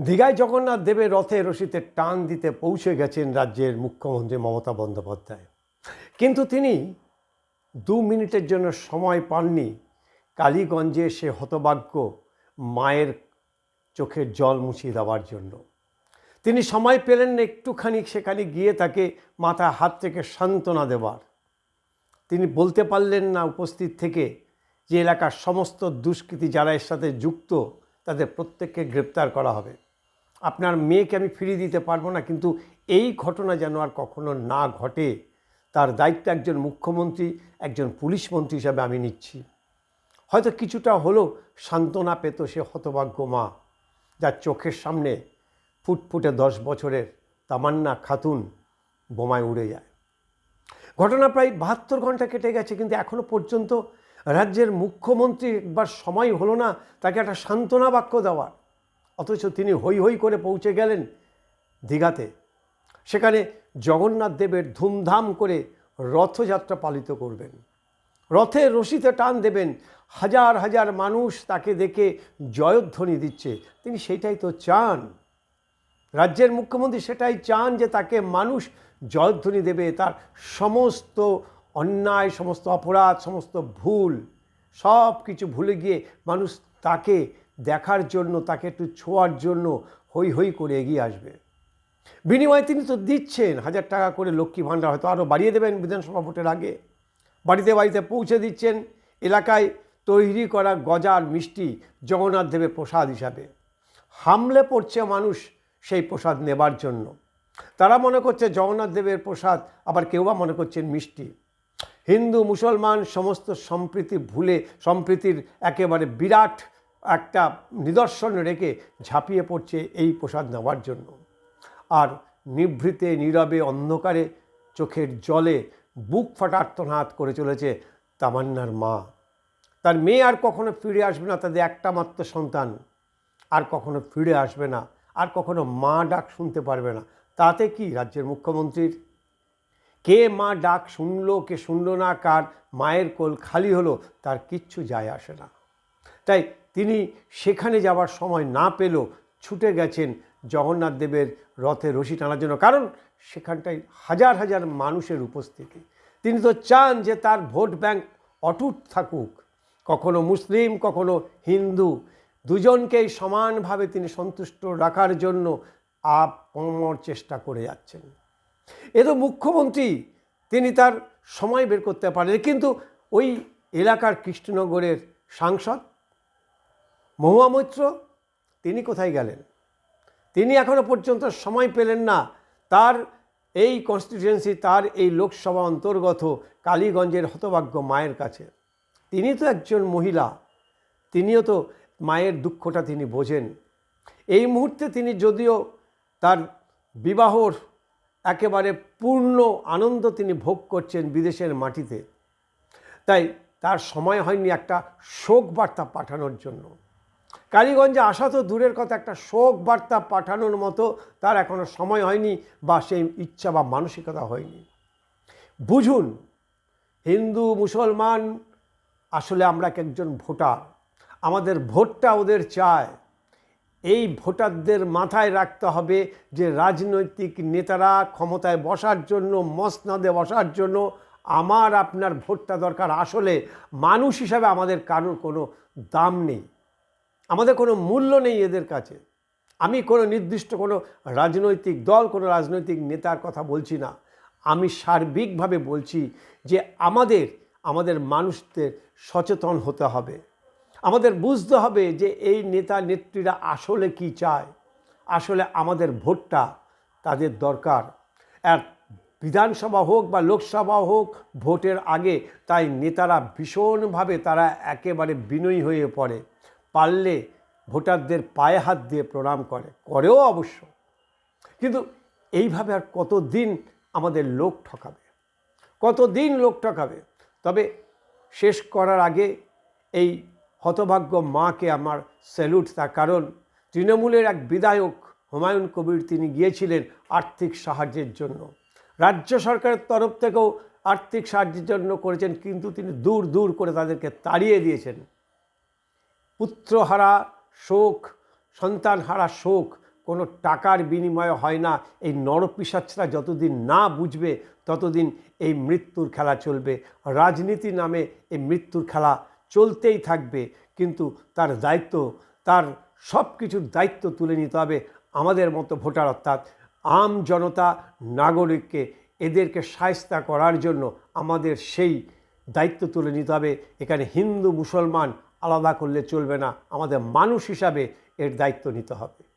দীঘায় জগন্নাথ দেবের রথে রশিতে টান দিতে পৌঁছে গেছেন রাজ্যের মুখ্যমন্ত্রী মমতা বন্দ্যোপাধ্যায়। কিন্তু তিনি দু মিনিটের জন্য সময় পাননি। কালীগঞ্জে সে হতভাগ্য মায়ের চোখের জল মুছিয়ে দেওয়ার জন্য। তিনি সময় পেলেন না একটুখানি, সেখানে গিয়ে তাকে মাথা হাত থেকে সান্ত্বনা দেওয়ার। তিনি বলতে পারলেন না উপস্থিত থেকে যে এলাকার সমস্ত দুষ্কৃতী যারা এর সাথে যুক্ত, তাদের প্রত্যেককে গ্রেপ্তার করা হবে। আপনার মেয়েকে আমি ফিরিয়ে দিতে পারব না, কিন্তু এই ঘটনা যেন আর কখনো না ঘটে, তার দায়িত্ব একজন মুখ্যমন্ত্রী, একজন পুলিশ মন্ত্রী হিসাবে আমি নিচ্ছি। হয়তো কিছুটা হলেও সান্ত্বনা পেত সে হতভাগ্য মা, যার চোখের সামনে ফুটফুটে দশ বছরের তামান্না খাতুন বোমায় উড়ে যায়। ঘটনা প্রায় বাহাত্তর ঘণ্টা কেটে গেছে, কিন্তু এখনও পর্যন্ত রাজ্যের মুখ্যমন্ত্রী একবার সময় হলো না তাকে একটা সান্ত্বনা বাক্য দেওয়ার। অথচ তিনি হই হই করে পৌঁছে গেলেন দীঘাতে। সেখানে জগন্নাথ দেবের ধুমধাম করে রথযাত্রা পালিত করবেন। রথে রশিতে টান দেবেন, হাজার হাজার মানুষ তাকে দেখে জয়ধ্বনি দিচ্ছে। তিনি সেটাই তো চান। রাজ্যের মুখ্যমন্ত্রী সেটাই চান যে তাকে মানুষ জয়ধ্বনি দেবে, তার সমস্ত অন্যায়, সমস্ত অপরাধ, সমস্ত ভুল সব কিছু ভুলে গিয়ে মানুষ তাকে দেখার জন্য, তাকে একটু ছোঁয়ার জন্য হই হই করে এগিয়ে আসবে। বিনিময়ে তিনি তো দিচ্ছেন, হাজার টাকা করে লক্ষ্মী ভাণ্ডার হয়তো আরও বাড়িয়ে দেবেন বিধানসভা ভোটের আগে। বাড়িতে বাড়িতে পৌঁছে দিচ্ছেন এলাকায় তৈরি করা গজার মিষ্টি জগন্নাথ দেবের প্রসাদ হিসাবে। হামলে পড়ছে মানুষ সেই প্রসাদ নেবার জন্য। তারা মনে করছে জগন্নাথ দেবের প্রসাদ, আবার কেউ বা মনে করছেন মিষ্টি। হিন্দু, মুসলমান, সমস্ত সম্প্রীতি ভুলে, সম্প্রীতির একেবারে বিরাট একটা নিদর্শন রেখে ঝাঁপিয়ে পড়ছে এই প্রসাদ নেওয়ার জন্য। আর নিভৃতে, নীরবে, অন্ধকারে চোখের জলে বুক ফাটার্তনাদ করে চলেছে তামান্নার মা। তার মেয়ে আর কখনো ফিরে আসবে না তাদের একটা মাত্র সন্তান। আর কখনো ফিরে আসবে না, আর কখনো মা ডাক শুনতে পারবে না। তাতে কি রাজ্যের মুখ্যমন্ত্রীর? কে মা ডাক শুনলো, কে শুনলো না, কার মায়ের কোল খালি হলো, তার কিচ্ছু যায় আসে না। তাই তিনি সেখানে যাওয়ার সময় না পেলেও ছুটে গেছেন জগন্নাথ দেবের রথে রশি টানার জন্য। কারণ সেখানটায় হাজার হাজার মানুষের উপস্থিতি। তিনি তো চান যে তার ভোট ব্যাংক অটুট থাকুক। কখনো মুসলিম, কখনো হিন্দু। দুজনকেই সমানভাবে তিনি সন্তুষ্ট রাখার জন্য আপমর চেষ্টা করে যাচ্ছেন। এ তো মুখ্যমন্ত্রী, তিনি তার সময় বের করতে পারেন কিন্তু ওই এলাকার কৃষ্ণনগরের সাংসদ মহুয়া মৈত্র, তিনি কোথায় গেলেন? তিনি এখনও পর্যন্ত সময় পেলেন না। তার এই কনস্টিটিউয়েন্সি তার এই লোকসভা অন্তর্গত কালীগঞ্জের হতভাগ্য মায়ের কাছে। তিনি তো একজন মহিলা, তিনিও তো মায়ের দুঃখটা তিনি বোঝেন। এই মুহূর্তে তিনি যদিও তার বিবাহর একেবারে পূর্ণ আনন্দ তিনি ভোগ করছেন বিদেশের মাটিতে, তাই তার সময় হয়নি একটা শোক বার্তা পাঠানোর জন্য। কালীগঞ্জে আসা তো দূরের কথা, একটা শোক বার্তা পাঠানোর মতো তার এখনও সময় হয়নি বা সেই ইচ্ছা বা মানসিকতা হয়নি। বুঝুন, হিন্দু, মুসলমান, আসলে আমরা একজন ভোটার। আমাদের ভোটটা ওদের চায়। এই ভোটারদের মাথায় রাখতে হবে যে রাজনৈতিক নেতারা ক্ষমতায় বসার জন্য, মসনাদে বসার জন্য আমার আপনার ভোটটা দরকার। আসলে মানুষ হিসাবে আমাদের কারোর কোনো দাম নেই। আমাদের কোনো মূল্য নেই এদের কাছে। আমি কোনো নির্দিষ্ট কোনো রাজনৈতিক দল, কোনো রাজনৈতিক নেতার কথা বলছি না। আমি সার্বিকভাবে বলছি যে আমাদের আমাদের মানুষদের সচেতন হতে হবে। আমাদের বুঝতে হবে যে এই নেতা নেত্রীরা আসলে কি চায়। আসলে আমাদের ভোটটা তাদের দরকার। আর বিধানসভা হোক বা লোকসভা হোক, ভোটের আগে তাই নেতারা ভীষণভাবে তারা একেবারে বিনয়ী হয়ে পড়ে। পারলে ভোটারদের পায়ে হাত দিয়ে প্রণাম করে, করেও অবশ্য। কিন্তু এইভাবে আর কতদিন আমাদের লোক ঠকাবে? কতদিন লোক ঠকাবে? তবে শেষ করার আগে এই হতভাগ্য মাকে আমার স্যালুট তার কারণ, তৃণমূলের এক বিধায়ক হুমায়ুন কবির তিনি গিয়েছিলেন আর্থিক সাহায্যের জন্য। রাজ্য সরকারের তরফ থেকেও আর্থিক সাহায্যের জন্য করেছেন, কিন্তু তিনি দূর দূর করে তাদেরকে তাড়িয়ে দিয়েছেন। পুত্রহারা শোক, সন্তানহারা শোক, কোনো টাকার বিনিময়ে হয় না। এই নরপিসাচরা যতদিন না বুঝবে, ততদিন এই মৃত্যুর খেলা চলবে। রাজনীতি নামে এই মৃত্যুর খেলা চলতেই থাকবে, কিন্তু তার দায়িত্ব, তার সব কিছুর দায়িত্ব তুলে নিতে হবে আমাদের মতো ভোটার, অর্থাৎ আম জনতা নাগরিককে, এদেরকে সায়স্তা করার জন্য আমাদের সেই দায়িত্ব তুলে নিতে হবে। এখানে হিন্দু, মুসলমান আলাদা করলে চলবে না। আমাদের মানুষ হিসাবে এর দায়িত্ব নিতে হবে।